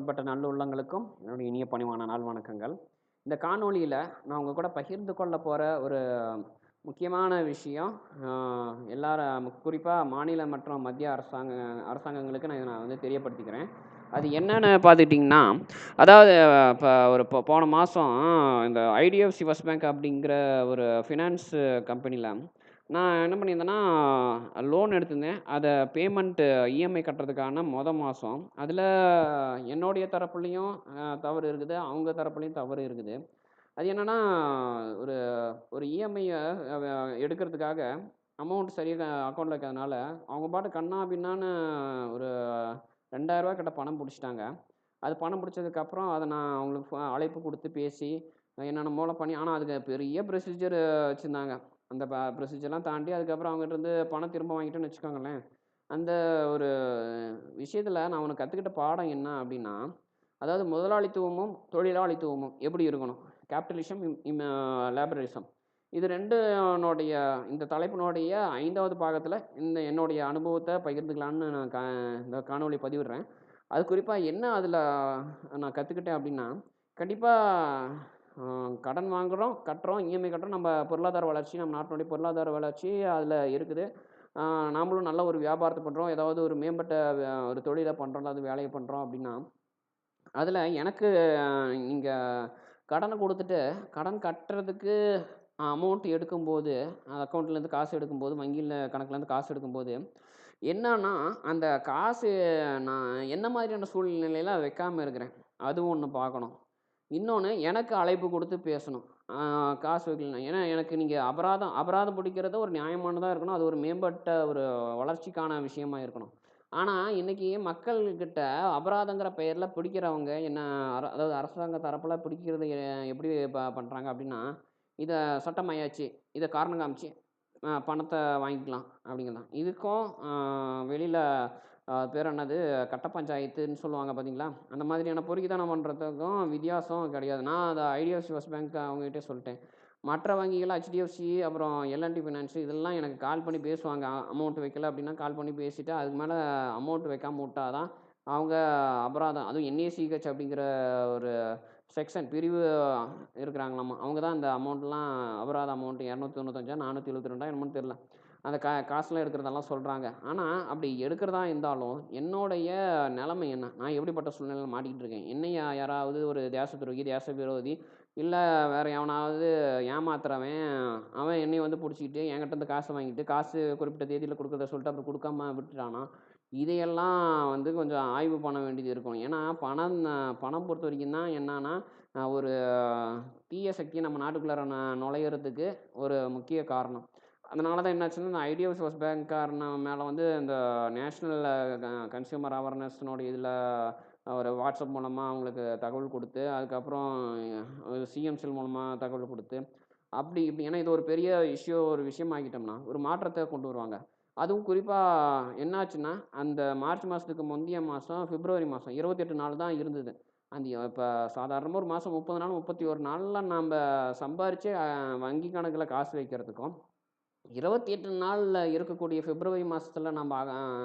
அனைத்து நல்ல நல்லுள்ளங்களுக்கும் என்னுடைய இனிய பணிவான நாள் வணக்கங்கள். இந்த காணொளியில் நான் உங்கள் கூட பகிர்ந்து கொள்ள போகிற ஒரு முக்கியமான விஷயம் எல்லாரும் குறிப்பாக மாநில மற்றும் மத்திய அரசாங்க அரசாங்கங்களுக்கு நான் இதை நான் வந்து தெரியப்படுத்திக்கிறேன். அது என்னென்னு பார்த்துக்கிட்டிங்கன்னா அதாவது இப்போ ஒரு இப்போ போன மாதம் இந்த ஐடிஎஃப்சி ஃபஸ்ட் பேங்க் அப்படிங்கிற ஒரு ஃபினான்ஸ் கம்பெனியில் நான் என்ன பண்ணியிருந்தேன்னா லோன் எடுத்திருந்தேன். அதை பேமெண்ட்டு இஎம்ஐ கட்டுறதுக்கான மொதல் மாதம் அதில் என்னுடைய தரப்புலையும் தவறு இருக்குது. அவங்க தரப்புலையும் தவறு இருக்குது. அது என்னென்னா ஒரு ஒரு இஎம்ஐயை எடுக்கிறதுக்காக அமௌண்ட் சரியாக அக்கௌண்ட்டில் இருக்கிறதுனால அவங்க பாட்டு கண்ணா பின்னான்னு ஒரு ரெண்டாயிரரூவா கிட்ட பணம் பிடிச்சிட்டாங்க. அது பணம் பிடிச்சதுக்கப்புறம் அதை நான் அவங்களுக்கு ஃபோ- அழைப்பு கொடுத்து பேசி என்னென்ன மூலம் பண்ணி ஆனால் அதுக்கு பெரிய ப்ரொசீஜர் வச்சுருந்தாங்க. அந்த ப்ரொசீஜர்லாம் தாண்டி அதுக்கப்புறம் அவங்ககிட்ட இருந்து பணம் திரும்ப வாங்கிட்டோன்னு வச்சுக்கோங்களேன். அந்த ஒரு விஷயத்தில் நான் அவனுக்கு கற்றுக்கிட்ட பாடம் என்ன அப்படின்னா அதாவது முதலாளித்துவமும் தொழிலாளித்துவமும் எப்படி இருக்கணும்? கேபிட்டலிசம் லேபரலிசம் இது ரெண்டுனுடைய இந்த தலைப்பினுடைய ஐந்தாவது பாகத்தில் இந்த என்னுடைய அனுபவத்தை பகிர்ந்துக்கலான்னு நான் கா இந்த காணொலி பதிவிடுறேன். அது குறிப்பாக என்ன அதில் நான் கற்றுக்கிட்டேன் அப்படின்னா கண்டிப்பாக கடன் வாங்குகிறோம் கட்டுறோம் இஎம்ஐ கட்டுறோம். நம்ம பொருளாதார வளர்ச்சி நம்ம நாட்டினுடைய பொருளாதார வளர்ச்சி அதில் இருக்குது. நாமளும் நல்ல ஒரு வியாபாரத்தை பண்ணுறோம் ஏதாவது ஒரு மேம்பட்ட ஒரு தொழிலை பண்ணுறோம் அல்லது வேலையை பண்ணுறோம் அப்படின்னா அதில் எனக்கு இங்கே கடனை கொடுத்துட்டு கடன் கட்டுறதுக்கு அமௌண்ட் எடுக்கும்போது அக்கௌண்ட்லேருந்து காசு எடுக்கும்போது வங்கியில் கணக்குலேருந்து காசு எடுக்கும்போது என்னன்னா அந்த காசு நான் என்ன மாதிரியான சூழ்நிலையில் வைக்காமல் இருக்கிறேன்? அது ஒன்று பார்க்கணும். இன்னொன்று எனக்கு அழைப்பு கொடுத்து பேசணும். காசு வைக்கலாம் ஏன்னா எனக்கு நீங்கள் அபராதம் அபராதம் பிடிக்கிறது ஒரு நியாயமானதாக இருக்கணும். அது ஒரு மேம்பட்ட ஒரு வளர்ச்சிக்கான விஷயமா இருக்கணும். ஆனால் இன்னைக்கு மக்கள்கிட்ட அபராதங்கிற பெயரில் பிடிக்கிறவங்க என்ன அர- அதாவது அரசாங்க தரப்பில் பிடிக்கிறது எப்படி ப பண்ணுறாங்க அப்படின்னா இதை சட்டமாயாச்சு இதை காரணம் காமிச்சு பணத்தை வாங்கிக்கலாம் அப்படிங்கிறதான் இதுக்கும் வெளியில் பேர் என்னது? கட்ட பஞ்சாயத்துன்னு சொல்லுவாங்க பார்த்தீங்களா? அந்த மாதிரியான பொறுக்கித்தனம் பண்ணுறதுக்கும் வித்தியாசம் கிடையாது. நான் அதை ஐடிஎஃப்சி ஃபர்ஸ்ட் பேங்க் அவங்ககிட்ட சொல்லிட்டேன். மற்ற வங்கிகள் ஹெச்டிஎஃப்சி அப்புறம் எல்என்டி ஃபினான்ஸு இதெல்லாம் எனக்கு கால் பண்ணி பேசுவாங்க. அமௌண்ட் வைக்கல அப்படின்னா கால் பண்ணி பேசிவிட்டு அதுக்கு மேலே அமௌண்ட் வைக்காம விட்டாதான் அவங்க அபராதம் அதுவும் என்ஏசிஹெச் அப்படிங்கிற ஒரு செக்ஷன் பிரிவு இருக்கிறாங்களாம்மா அவங்க தான் அந்த அமௌண்ட்லாம் அபராத அமௌண்ட் இரநூத்தி தொண்ணூத்தஞ்சா நானூற்றி எழுபத்தி ரெண்டா என்னமோ தெரில அந்த கா காசுலாம் எடுக்கிறதெல்லாம் சொல்கிறாங்க ஆனால் அப்படி எடுக்கிறதா இருந்தாலும் என்னுடைய நிலைமை என்ன? நான் எப்படிப்பட்ட சூழ்நிலையில் மாட்டிக்கிட்டு இருக்கேன்? என்னையா யாராவது ஒரு தேச துரோகி தேச விரோதி இல்லை வேறு எவனாவது ஏமாத்துறவன் அவன் என்னையை வந்து பிடிச்சிக்கிட்டு என்கிட்ட இருந்து காசை வாங்கிட்டு காசு குறிப்பிட்ட தேதியில் கொடுக்குறத சொல்லிட்டு அப்புறம் கொடுக்காம விட்டுட்டானா? இதையெல்லாம் வந்து கொஞ்சம் ஆய்வு பண்ண வேண்டியது இருக்கும். ஏன்னா பணம் பணம் பொறுத்த வரைக்கும் தான் என்னன்னா ஒரு தீய சக்தி நம்ம நாட்டுக்குள்ளார நுழையிறதுக்கு ஒரு முக்கிய காரணம். அதனால தான் என்னாச்சுன்னா இந்த ஐடிஎஃப்சி ஃபர்ஸ்ட் பேங்க்காரன மேலே வந்து இந்த நேஷ்னல் கன்சியூமர் அவேர்னஸ்னுடைய இதில் ஒரு வாட்ஸ்அப் மூலமாக அவங்களுக்கு தகவல் கொடுத்து அதுக்கப்புறம் சிஎம்சிஎல் மூலமாக தகவல் கொடுத்து அப்படி இப்படி ஏன்னா இது ஒரு பெரிய இஷ்யூ ஒரு விஷயம் ஆகிட்டோம்னா ஒரு மாற்றத்தை கொண்டு வருவாங்க. அதுவும் குறிப்பாக என்னாச்சுன்னா அந்த மார்ச் மாதத்துக்கு முந்தைய மாதம் பிப்ரவரி மாதம் இருபத்தெட்டு நாள் தான் இருந்தது. அந்த இப்போ சாதாரணமாக ஒரு மாதம் முப்பது நாள் முப்பத்தி ஒரு நாளில் நம்ம சம்பாரித்து வங்கி கணக்கில் காசு வைக்கிறதுக்கும் இருபத்தி எட்டு நாளில் இருக்கக்கூடிய பிப்ரவரி மாதத்தில் நம்ம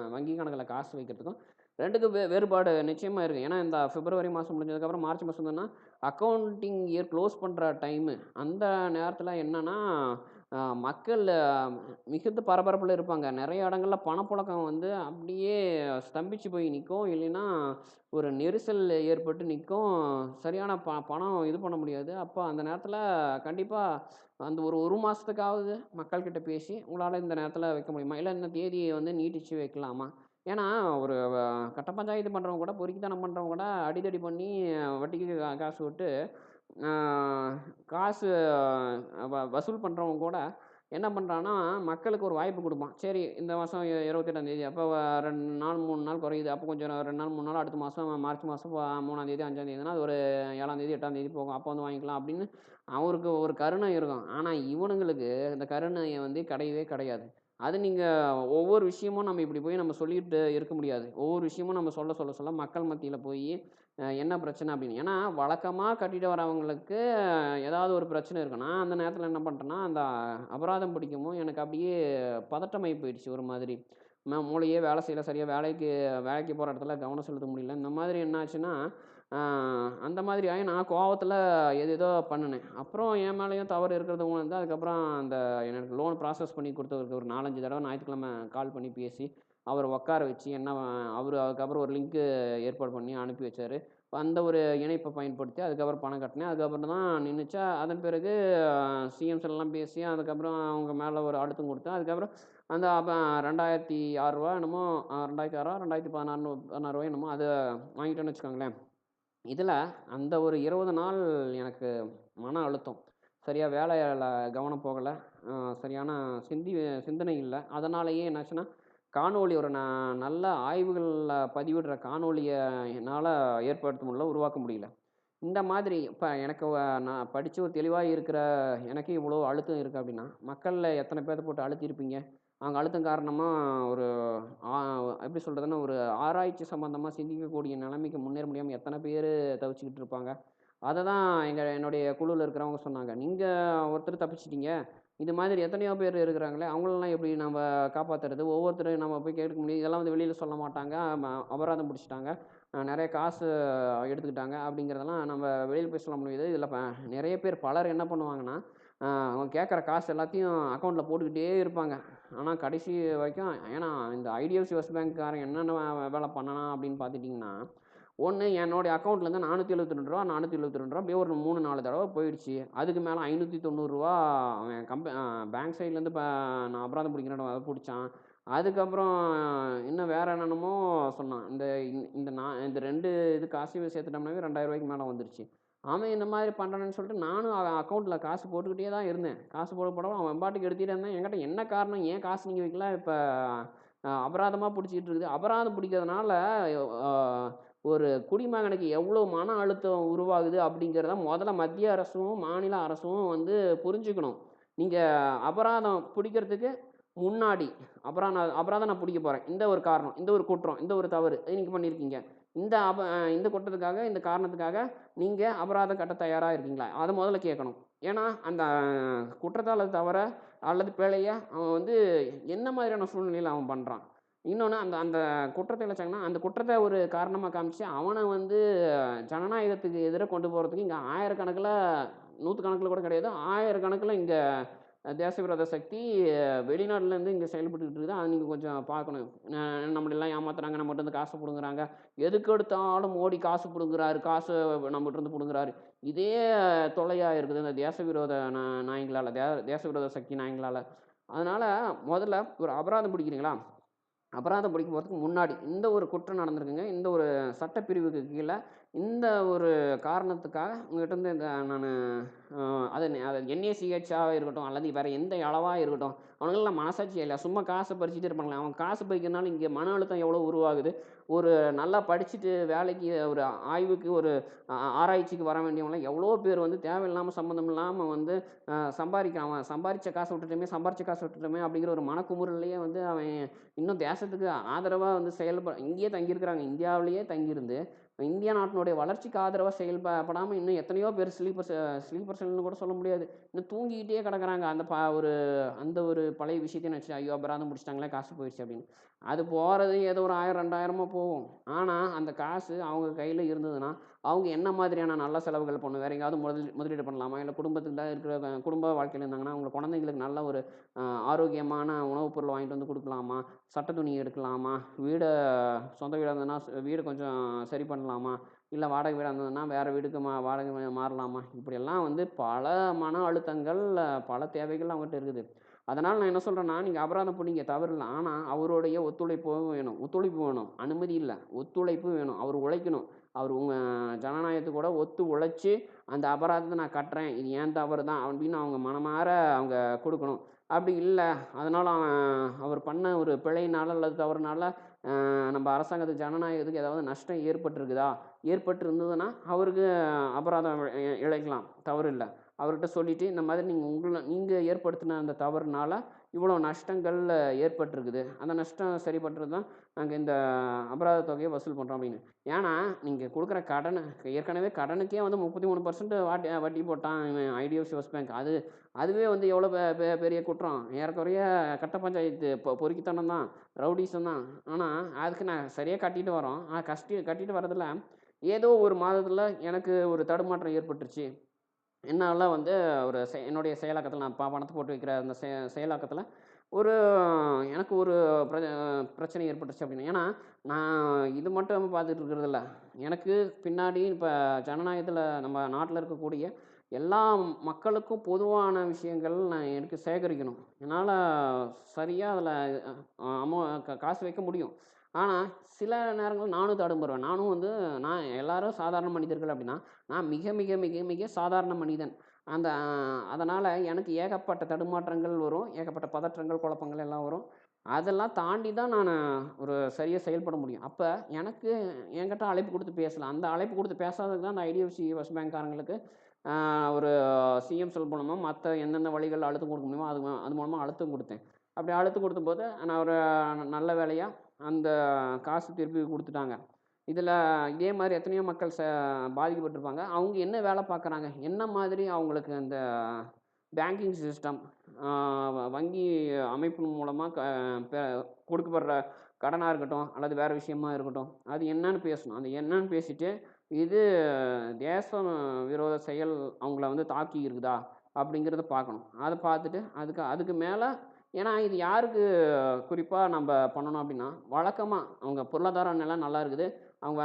வங்கி கணக்கில் காசு வைக்கிறதுக்கும் ரெண்டுக்கு வே வேறுபாடு நிச்சயமாக இருக்குது ஏன்னா இந்த பிப்ரவரி மாதம் முடிஞ்சதுக்கப்புறம் மார்ச் மாதம் தானே அக்கௌண்டிங் இயர் க்ளோஸ் பண்ணுற டைமு அந்த நேரத்தில் என்னென்னா மக்கள் மிகுந்த பரபரப்பில் இருப்பாங்க. நிறைய இடங்கள்ல பணப்புழக்கம் வந்து அப்படியே ஸ்தம்பிச்சு போய் நிற்கும் இல்லைன்னா ஒரு நெரிசல் ஏற்பட்டு நிற்கும் சரியான ப பணம் இது பண்ண முடியாது. அப்போ அந்த நேரத்தில் கண்டிப்பாக அந்த ஒரு ஒரு மாதத்துக்காவது மக்கள்கிட்ட பேசி உங்களால் இந்த நேரத்தில் வைக்க முடியுமா? இல்லை இந்த தேதியை வந்து நீட்டிச்சு வைக்கலாமா? ஏன்னா ஒரு கட்ட பஞ்சாயத்து பண்ணுறவங்க கூட பொறுக்கித்தனம் பண்ணுறவங்க கூட அடிதடி பண்ணி வட்டிக்கு காசு விட்டு காசு வ வசூல் பண்ணுறவங்க கூட என்ன பண்ணுறான்னா மக்களுக்கு ஒரு வாய்ப்பு கொடுப்பான். சரி இந்த மாதம் இருபத்தெட்டாந்தேதி அப்போ ரெண்டு நாள் மூணு நாள் குறையுது. அப்போ கொஞ்சம் ரெண்டு நாள் மூணு நாள் அடுத்த மாதம் மார்ச் மாதம் மூணாந்தேதி அஞ்சாந்தேதினா அது ஒரு ஏழாந்தேதி எட்டாந்தேதி போகும். அப்போ வந்து வாங்கிக்கலாம் அப்படின்னு அவருக்கு ஒரு கருணை இருக்கும். ஆனால் இவனுங்களுக்கு இந்த கருணையை வந்து கிடையவே கிடையாது. அது நீங்கள் ஒவ்வொரு விஷயமும் நம்ம இப்படி போய் நம்ம சொல்லிட்டு இருக்க முடியாது. ஒவ்வொரு விஷயமும் நம்ம சொல்ல சொல்ல சொல்ல மக்கள் மத்தியில் போய் என்ன பிரச்சனை அப்படின்னு? ஏன்னா வழக்கமாக கட்டிட்டு வரவங்களுக்கு ஏதாவது ஒரு பிரச்சனை இருக்குன்னா அந்த நேரத்தில் என்ன பண்ணிட்டேன்னா அந்த அபராதம் பிடிக்குமோ எனக்கு அப்படியே பதட்டமாகி போயிடுச்சு ஒரு மாதிரி. மூளையே வேலை செய்யல சரியாக வேலைக்கு வேலைக்கு போகிற இடத்துல கவனம் செலுத்த முடியல. இந்த மாதிரி என்னாச்சுன்னா அந்த மாதிரி ஆகி நான் கோவத்தில் எது ஏதோ பண்ணினேன். அப்புறம் என் மேலேயும் தவறு இருக்கிறது உணர்ந்து அதுக்கப்புறம் அந்த எனக்கு லோன் ப்ராசஸ் பண்ணி கொடுத்தவருக்கு ஒரு நாலஞ்சு தடவை ஞாயிற்றுக்கிழமை கால் பண்ணி பேசி அவரை உட்கார வச்சு என்ன அவர் அதுக்கப்புறம் ஒரு லிங்க்கு ஏற்பாடு பண்ணி அனுப்பி வச்சார். அந்த ஒரு இணைப்பை பயன்படுத்தி அதுக்கப்புறம் பணம் கட்டினேன். அதுக்கப்புறம் தான் நின்றுச்சா அதன் பிறகு சிஎம்ஸ்லாம் பேசி அதுக்கப்புறம் அவங்க மேலே ஒரு அழுத்தம் கொடுத்தேன். அதுக்கப்புறம் அந்த அப்போ ரெண்டாயிரத்தி ஆறுரூவா என்னமோ ரெண்டாயிரத்தி ஆறுரூவா ரெண்டாயிரத்தி பதினாறு பதினாறுரூவா என்னமோ அதை வாங்கிட்டேன்னு வச்சுக்கோங்களேன். இதில் அந்த ஒரு இருபது நாள் எனக்கு மன அழுத்தம். சரியாக வேலையில் கவனம் போகலை. சரியான சிந்தி சிந்தனை இல்லை. அதனாலேயே என்னாச்சுன்னா காணொளி ஒரு நல்ல ஆய்வுகளில் பதிவிடுற காணொளியை என்னால் ஏற்படுத்த முடியல உருவாக்க முடியல. இந்த மாதிரி இப்போ எனக்கு நான் படித்து ஒரு தெளிவாக இருக்கிற எனக்கு இவ்வளோ அழுத்தம் இருக்குது அப்படின்னா மக்களில் எத்தனை பேர்த்த போட்டு அழுத்திருப்பீங்க? அவங்க அழுத்தம் காரணமாக ஒரு எப்படி சொல்கிறதுன்னா ஒரு ஆராய்ச்சி சம்மந்தமாக சிந்திக்கக்கூடிய நிலைமைக்கு முன்னேற முடியாமல் எத்தனை பேர் தவிச்சிக்கிட்டு இருப்பாங்க? அதை தான் எங்கள் என்னுடைய குழுவில் இருக்கிறவங்க சொன்னாங்க. நீங்கள் ஒருத்தர் தப்பிச்சிட்டிங்க இது மாதிரி எத்தனையோ பேர் இருக்கிறாங்களே அவங்களெல்லாம் எப்படி நம்ம காப்பாற்றுறது ஒவ்வொருத்தரும் நம்ம போய் கேட்க முடியும். இதெல்லாம் வந்து வெளியில் சொல்ல மாட்டாங்க. அபராதம் பிடிச்சிட்டாங்க. நிறைய காசு எடுத்துக்கிட்டாங்க அப்படிங்கிறதெல்லாம் நம்ம வெளியில் போய் சொல்ல முடியுது. இதில் நிறைய பேர் பலர் என்ன பண்ணுவாங்கன்னா அவங்க கேட்குற காசு எல்லாத்தையும் அக்கௌண்ட்டில் போட்டுக்கிட்டே இருப்பாங்க. ஆனால் கடைசி வரைக்கும் ஏன்னா இந்த ஐடிஎஃப்சி ஃபஸ்ட் பேங்க்காரன் என்னென்ன வேலை பண்ணலாம் அப்படின்னு பார்த்துட்டிங்கன்னா ஒன்று என்னுடைய அக்கௌண்ட்லேருந்து நானூற்றி எழுபத்தி ரெண்டு ரூபா நானூற்றி எழுபத்தி ரெண்டு ரூபா அப்படியே ஒரு மூணு நாலு தடவை போயிடுச்சு. அதுக்கு மேலே ஐநூற்றி தொண்ணூறுரூவா அவன் கம்ப பேங்க் சைட்லேருந்து இப்போ நான் அபராதம் பிடிக்கிறேன் அதை பிடிச்சான். அதுக்கப்புறம் இன்னும் வேறு என்னென்னமோ சொன்னான். இந்த இந்த நான் இந்த ரெண்டு இது காசையும் சேர்த்துட்டோம்னாவே ரெண்டாயிரரூவாய்க்கு மேலே வந்துருச்சு. அவன் இந்த மாதிரி பண்ணுறான்னு சொல்லிட்டு நானும் அவன் அக்கௌண்ட்டில் காசு போட்டுக்கிட்டே தான் இருந்தேன். காசு போட போடவும் அவன் பாட்டுக்கு எடுத்துகிட்டே இருந்தேன். என்கிட்ட என்ன காரணம்? ஏன் காசு நீங்கள் வைக்கல? இப்போ அபராதமாக பிடிச்சிக்கிட்டு இருக்குது. அபராதம் பிடிக்கிறதுனால ஒரு குடிமகனுக்கு எவ்வளோ மன அழுத்தம் உருவாகுது அப்படிங்கிறத முதல்ல மத்திய அரசும் மாநில அரசும் வந்து புரிஞ்சுக்கணும். நீங்கள் அபராதம் பிடிக்கிறதுக்கு முன்னாடி அபராதம் அபராதம் நான் பிடிக்க போகிறேன் இந்த ஒரு காரணம் இந்த ஒரு குற்றம் இந்த ஒரு தவறு நீங்கள் பண்ணியிருக்கீங்க. இந்த அப இந்த குற்றத்துக்காக இந்த காரணத்துக்காக நீங்கள் அபராதம் கட்ட தயாராக இருக்கீங்களா? அதை முதல்ல கேட்கணும். ஏன்னா அந்த குற்றத்தால் தவிர அல்லது பிழையை அவன் வந்து என்ன மாதிரியான சூழ்நிலையில் அவன் பண்ணுறான் இன்னொன்று அந்த அந்த குற்றத்தை இழைச்சாங்கன்னா அந்த குற்றத்தை ஒரு காரணமாக காமிச்சு அவனை வந்து ஜனநாயகத்துக்கு எதிராக கொண்டு போகிறதுக்கு இங்கே ஆயிரக்கணக்கில் நூற்றுக்கணக்கில் கூட கிடையாது ஆயிரக்கணக்கில் இங்கே தேச விரோத சக்தி வெளிநாட்டிலேருந்து இங்கே செயல்பட்டுக்கிட்டு இருக்குது. அதை நீங்கள் கொஞ்சம் பார்க்கணும். நம்மளெல்லாம் ஏமாத்துறாங்க நம்ம வந்து காசு பிடுங்குறாங்க. எதுக்கு எடுத்தாலும் மோடி காசு பிடுங்குறாரு காசு நம்மகிட்ட இருந்து பிடுங்குறாரு. இதே தொலையாக இருக்குது இந்த தேச விரோத நாயங்களால் தே தேச விரோத சக்தி நாயங்களால் அதனால் முதல்ல ஒரு அபராதம் பிடிக்கிறீங்களா? அபராதம் பிடிக்க போகிறதுக்கு முன்னாடி இந்த ஒரு குற்றம் நடந்திருக்குங்க. இந்த ஒரு சட்டப்பிரிவுக்கு கீழே இந்த ஒரு காரணத்துக்காக உங்கள்கிட்ட இந்த நான் அது அது என்ஏசிஹெச்சாக இருக்கட்டும் அல்லது வேறு எந்த அளவாக இருக்கட்டும் அவனுங்களாம் மனசாட்சி இல்லை. சும்மா காசை பறிச்சுட்டு இருப்பாங்களே அவன் காசு பறிக்கிறனால இங்கே மன அழுத்தம் எவ்வளோ உருவாகுது? ஒரு நல்லா படிச்சுட்டு வேலைக்கு ஒரு ஆய்வுக்கு ஒரு ஆராய்ச்சிக்கு வர வேண்டியவங்களாம் எவ்வளோ பேர் வந்து தேவையில்லாமல் சம்மந்தம் இல்லாமல் வந்து சம்பாதிக்கிறான். அவன் சம்பாரித்த காசை விட்டுட்டோமே சம்பாரித்த காசு விட்டுட்டோமே அப்படிங்கிற ஒரு மனக்குமுறையிலேயே வந்து அவன் இன்னும் தேசத்துக்கு ஆதரவாக வந்து செயல்பட இங்கேயே தங்கியிருக்கிறாங்க. இந்தியாவிலேயே தங்கியிருந்து இந்தியா நாட்டினுடைய வளர்ச்சிக்கு ஆதரவாக செயல்படாமல் இன்னும் எத்தனையோ பேர் ஸ்லீப்பர் ஸ்லீப்பர் செல்னு கூட சொல்ல முடியாது. இன்னும் தூங்கிக்கிட்டே கிடக்குறாங்க. அந்த பா ஒரு அந்த ஒரு பழைய விஷயத்தையும் நினச்சி ஐயோ அபராதம் முடிச்சிட்டாங்களே காசு போயிடுச்சு அப்படின்னு. அது போகிறது ஏதோ ஒரு ஆயிரம் ரெண்டாயிரமோ போகும். ஆனால் அந்த காசு அவங்க கையில் இருந்ததுன்னா அவங்க என்ன மாதிரியான நல்ல செலவுகள் பண்ணணும் வேறு எங்கேயாவது முதல் முதலீடு பண்ணலாமா? இல்லை குடும்பத்தில் இருக்கிற குடும்ப வாழ்க்கையில் இருந்தாங்கன்னா அவங்க குழந்தைங்களுக்கு நல்ல ஒரு ஆரோக்கியமான உணவுப் பொருள் வாங்கிட்டு வந்து கொடுக்கலாமா? சட்ட துணி எடுக்கலாமா? வீடை சொந்த வீடாக இருந்ததுன்னா வீடு கொஞ்சம் சரி பண்ணலாமா? இல்லை வாடகை வீடாக இருந்ததுன்னா வேறு வீடுக்கு மா வாடகை மாறலாமா? இப்படியெல்லாம் வந்து பல மன அழுத்தங்கள் பல தேவைகள் அவங்ககிட்ட இருக்குது. அதனால் நான் என்ன சொல்கிறேன்னா நீங்கள் அபராதம் பிடிங்க தவறில்லை. ஆனால் அவருடைய ஒத்துழைப்பும் வேணும். ஒத்துழைப்பு வேணும். அனுமதி இல்லை. ஒத்துழைப்பு வேணும். அவர் உழைக்கணும். அவர் உங்கள் ஜனநாயகத்துக்கு கூட ஒத்து உழைச்சி அந்த அபராதத்தை நான் கட்டுறேன். இது ஏன் தவறு தான்? அப்படின்னு அவங்க மனமாற அவங்க கொடுக்கணும். அப்படி இல்லை. அதனால் அவன் அவர் பண்ண ஒரு பிழையினால் அல்லது தவறுனால நம்ம அரசாங்கத்துக்கு ஜனநாயகத்துக்கு ஏதாவது நஷ்டம் ஏற்பட்டிருக்குதா? ஏற்பட்டு இருந்ததுன்னா அவருக்கு அபராதம் இழைக்கலாம். தவறு இல்லை. அவர்கிட்ட சொல்லிவிட்டு இந்த மாதிரி நீங்கள் உங்களை நீங்கள் ஏற்படுத்தின அந்த தவறுனால இவ்வளோ நஷ்டங்கள் ஏற்பட்டிருக்குது. அந்த நஷ்டம் சரி பண்ணுறது தான் நாங்கள் இந்த அபராத தொகையை வசூல் பண்ணுறோம் அப்படின்னு. ஏன்னா நீங்கள் கொடுக்குற கடனை ஏற்கனவே கடனுக்கே வந்து முப்பத்தி மூணு பர்சன்ட் வாட்டி வட்டி போட்டான் ஐடியோ ஐடிஎஃப்சி பேங்க் அது அதுவே வந்து எவ்வளோ பெரிய குற்றம். ஏறக்குறைய கட்ட பஞ்சாயத்து பொ பொறுக்கித்தனம் தான் ரவுடிசம் தான். ஆனால் அதுக்கு நான் சரியாக கட்டிட்டு வரோம். கஷ்டி கட்டிட்டு வரதில் ஏதோ ஒரு மாதத்தில் எனக்கு ஒரு தடுமாற்றம் ஏற்பட்டுருச்சு. என்னால் வந்து ஒரு செ என்னுடைய செயலாக்கத்தில் நான் ப பணத்தை போட்டு வைக்கிற அந்த செ செயலாக்கத்தில் ஒரு எனக்கு ஒரு பிர பிரச்சனை ஏற்பட்டுச்சு அப்படின்னு ஏன்னா நான் இது மட்டும் பார்த்துட்டு இருக்கிறதில்ல எனக்கு பின்னாடி இப்போ ஜனநாயகத்தில் நம்ம நாட்டில் இருக்கக்கூடிய எல்லா மக்களுக்கும் பொதுவான விஷயங்கள் நான் எனக்கு சேகரிக்கணும். என்னால் சரியாக அதில் அமௌ காசு வைக்க முடியும். ஆனால் சில நேரங்களில் நானும் தடுமாறுவேன் நானும் வந்து நான் எல்லாரும் சாதாரண மனிதர்கள் அப்படின்னா நான் மிக மிக மிக மிக சாதாரண மனிதன். அந்த அதனால் எனக்கு ஏகப்பட்ட தடுமாற்றங்கள் வரும். ஏகப்பட்ட பதற்றங்கள் குழப்பங்கள் எல்லாம் வரும். அதெல்லாம் தாண்டி தான் நான் ஒரு சரியாக செயல்பட முடியும். அப்போ எனக்கு என்கிட்ட அழைப்பு கொடுத்து பேசலாம். அந்த அழைப்பு கொடுத்து பேசாததுக்கு தான் அந்த ஐடிஎஃப்சி ஃபஸ்ட் பேங்க்காரங்களுக்கு ஒரு சிஎம் செல் மூலமாக மற்ற எந்தெந்த வழிகள் அழுத்தம் கொடுக்க முடியுமோ அது அது மூலமாக அழுத்தம் கொடுத்தேன். அப்படி அழுத்தம் கொடுத்தபோது நான் ஒரு நல்ல வேலையாக அந்த காசு திருப்பி கொடுத்துட்டாங்க. இதில் இதே மாதிரி எத்தனையோ மக்கள் ச பாதிக்கப்பட்டிருப்பாங்க. அவங்க என்ன வேலை பார்க்குறாங்க? என்ன மாதிரி அவங்களுக்கு அந்த பேங்கிங் சிஸ்டம் வங்கி அமைப்பு மூலமாக க கொடுக்கப்படுற கடனாக இருக்கட்டும் அல்லது வேறு விஷயமா இருக்கட்டும் அது என்னன்னு பேசணும். அது என்னன்னு பேசிட்டு இது தேச விரோத செயல் அவங்கள வந்து தாக்கி இருக்குதா அப்படிங்கிறத பார்க்கணும். அதை பார்த்துட்டு அதுக்கு அதுக்கு மேலே ஏன்னா இது யாருக்கு குறிப்பாக நம்ம பண்ணணும் அப்படின்னா வழக்கமாக அவங்க பொருளாதார நிலை நல்லா இருக்குது. அவங்க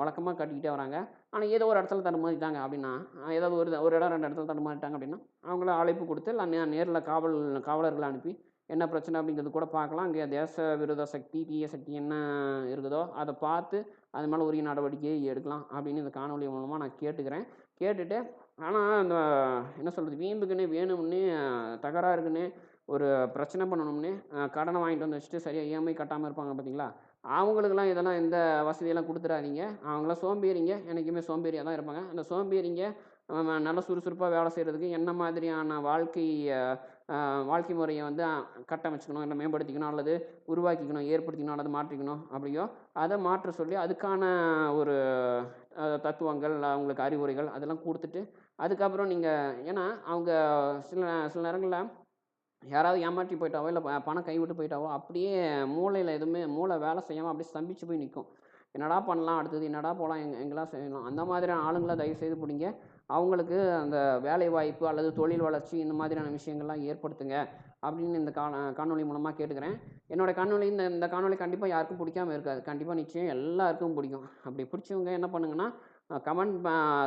வழக்கமாக கட்டிக்கிட்டே வராங்க. ஆனால் ஏதோ ஒரு இடத்துல தடுமாறிட்டாங்க அப்படின்னா ஏதாவது ஒரு ஒரு இடம் ரெண்டு இடத்துல தடுமாறிட்டாங்க அப்படின்னா அவங்கள அழைப்பு கொடுத்து இல்லை நேரில் காவல் காவலர்களை அனுப்பி என்ன பிரச்சனை அப்படிங்கிறது கூட பார்க்கலாம். அங்கே தேச விரோத சக்தி தீய சக்தி என்ன இருக்குதோ அதை பார்த்து அது மேலே உரிய நடவடிக்கையை எடுக்கலாம் அப்படின்னு இந்த காணொலி மூலமாக நான் கேட்டுக்கிறேன். கேட்டுட்டு ஆனால் இந்த என்ன சொல்கிறது வீம்புக்குன்னு வேணும்னு தகராறுக்குன்னு ஒரு பிரச்சனை பண்ணணும்னு கடனை வாங்கிட்டு வந்து வச்சுட்டு சரியாக இஎம்ஐ கட்டாமல் இருப்பாங்க பார்த்தீங்களா அவங்களுக்கெல்லாம் இதெல்லாம் எந்த வசதியெல்லாம் கொடுத்துடாதீங்க அவங்களாம் சோம்பேறிங்க. என்றைக்குமே சோம்பேறியாக தான் இருப்பாங்க. அந்த சோம்பேறிங்க நல்ல சுறுசுறுப்பாக வேலை செய்கிறதுக்கு என்ன மாதிரியான வாழ்க்கை வாழ்க்கை முறையை வந்து கட்டமைச்சுக்கணும் இல்லை மேம்படுத்திக்கணும் அல்லது உருவாக்கிக்கணும் ஏற்படுத்திக்கணும் அல்லது மாற்றிக்கணும் அப்படியோ அதை மாற்ற சொல்லி அதுக்கான ஒரு தத்துவங்கள் அவங்களுக்கு அறிவுரைகள் அதெல்லாம் கொடுத்துட்டு அதுக்கப்புறம் நீங்கள் ஏன்னா அவங்க சில சில நேரங்களில் யாராவது ஏமாற்றி போயிட்டாவோ இல்லை பணம் கைவிட்டு போயிட்டாவோ அப்படியே மூளையில் எதுவுமே மூளை வேலை செய்யாமல் அப்படியே ஸ்தம்பிச்சு போய் நிற்கும் என்னடா பண்ணலாம் அடுத்தது என்னடா போகலாம் எங் எங்கெல்லாம் செய்யலாம். அந்த மாதிரியான ஆளுங்களை தயவுசெய்து பிடிங்க. அவங்களுக்கு அந்த வேலை வாய்ப்பு அல்லது தொழில் வளர்ச்சி இந்த மாதிரியான விஷயங்கள்லாம் ஏற்படுத்துங்க அப்படின்னு இந்த கா காணொலி மூலமாக கேட்டுக்கிறேன். என்னோடய காணொலி இந்த இந்த காணொலி கண்டிப்பாக யாருக்கும் பிடிக்காம இருக்காது. கண்டிப்பாக நிச்சயம் எல்லாருக்கும் பிடிக்கும். அப்படி பிடிச்சவங்க என்ன பண்ணுங்கன்னா கமெண்ட்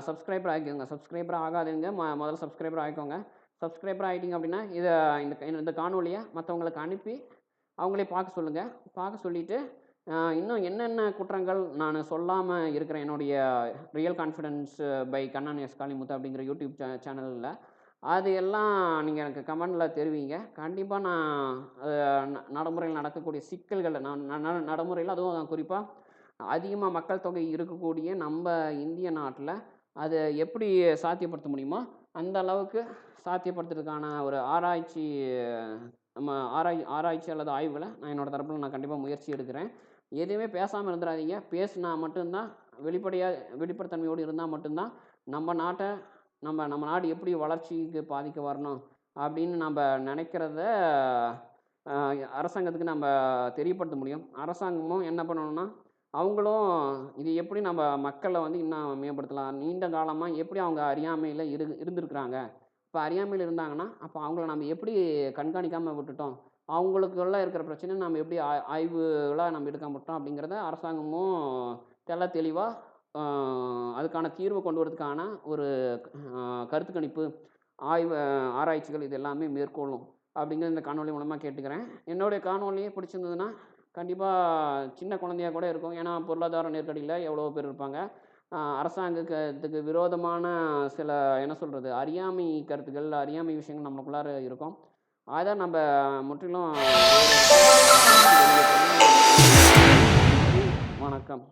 சப்ஸ்கிரைபர் ஆகிக்கோங்க சப்ஸ்கிரைபர் ஆகாதுங்க ம முதல்ல சப்ஸ்கிரைபர் ஆகிக்கோங்க சப்ஸ்கிரைபர் ஆகிட்டிங்க அப்படின்னா இதை இந்த இந்த காணொலியை மற்றவங்களுக்கு அனுப்பி அவங்களே பார்க்க சொல்லுங்கள் பார்க்க சொல்லிவிட்டு இன்னும் என்னென்ன குற்றங்கள் நான் சொல்லாமல் இருக்கிறேன் என்னுடைய real confidence by Kannan S Kalimuthu அப்படிங்கிற யூடியூப் சே சேனலில் அது எல்லாம் நீங்கள் எனக்கு கமெண்டில் தெரிவிங்க. கண்டிப்பாக நான் நடைமுறையில் நடக்கக்கூடிய சிக்கல்களை நான் நடைமுறையில் அதுவும் குறிப்பாக அதிகமாக மக்கள் தொகை இருக்கக்கூடிய நம்ம இந்திய நாட்டில் அதை எப்படி சாத்தியப்படுத்த முடியுமோ அந்த அளவுக்கு சாத்தியப்படுத்துறதுக்கான ஒரு ஆராய்ச்சி நம்ம ஆராய் ஆராய்ச்சி அல்லது ஆய்வில் நான் என்னோடய தரப்பில் நான் கண்டிப்பாக முயற்சி எடுக்கிறேன். எதுவுமே பேசாமல் இருந்துடாதீங்க பேசினா மட்டும்தான் வெளிப்படையாக வெளிப்படைத்தன்மையோடு இருந்தால் மட்டும்தான் நம்ம நாட்டை நம்ம நம்ம நாடு எப்படி வளர்ச்சிக்கு பாதிக்க வரணும் அப்படின்னு நம்ம நினைக்கிறத அரசாங்கத்துக்கு நம்ம தெரியப்படுத்த முடியும். அரசாங்கமும் என்ன பண்ணணும்னா அவங்களும் இது எப்படி நம்ம மக்களை வந்து இன்னும் மேம்படுத்தலாம்? நீண்ட காலமாக எப்படி அவங்க அறியாமையில் இரு இருந்திருக்கிறாங்க? இப்போ அறியாமையில் இருந்தாங்கன்னா அப்போ அவங்கள நம்ம எப்படி கண்காணிக்காமல் விட்டுட்டோம்? அவங்களுக்குள்ள இருக்கிற பிரச்சனை நம்ம எப்படி ஆய் ஆய்வுகளாக நம்ம எடுக்க மாட்டோம் அப்படிங்கிறத அரசாங்கமும் தெள்ள தெளிவாக அதுக்கான தீர்வை கொண்டு வரதுக்கான ஒரு கருத்து கணிப்பு ஆய்வு ஆராய்ச்சிகள் இது எல்லாமே மேற்கொள்ளும் அப்படிங்கிற இந்த காணொலி மூலமாக கேட்டுக்கிறேன். என்னுடைய காணொலியே பிடிச்சிருந்ததுன்னா கண்டிப்பாக சின்ன குழந்தையாக கூட இருக்கும். ஏன்னா பொருளாதார நெருக்கடியில் எவ்வளோ பேர் இருப்பாங்க. அரசாங்கத்துக்கு விரோதமான சில என்ன சொல்கிறது அறியாமை கருத்துக்கள் அறியாமை விஷயங்கள் நம்மளுக்குள்ளார இருக்கும். அதை நம்ம முற்றிலும் வணக்கம்.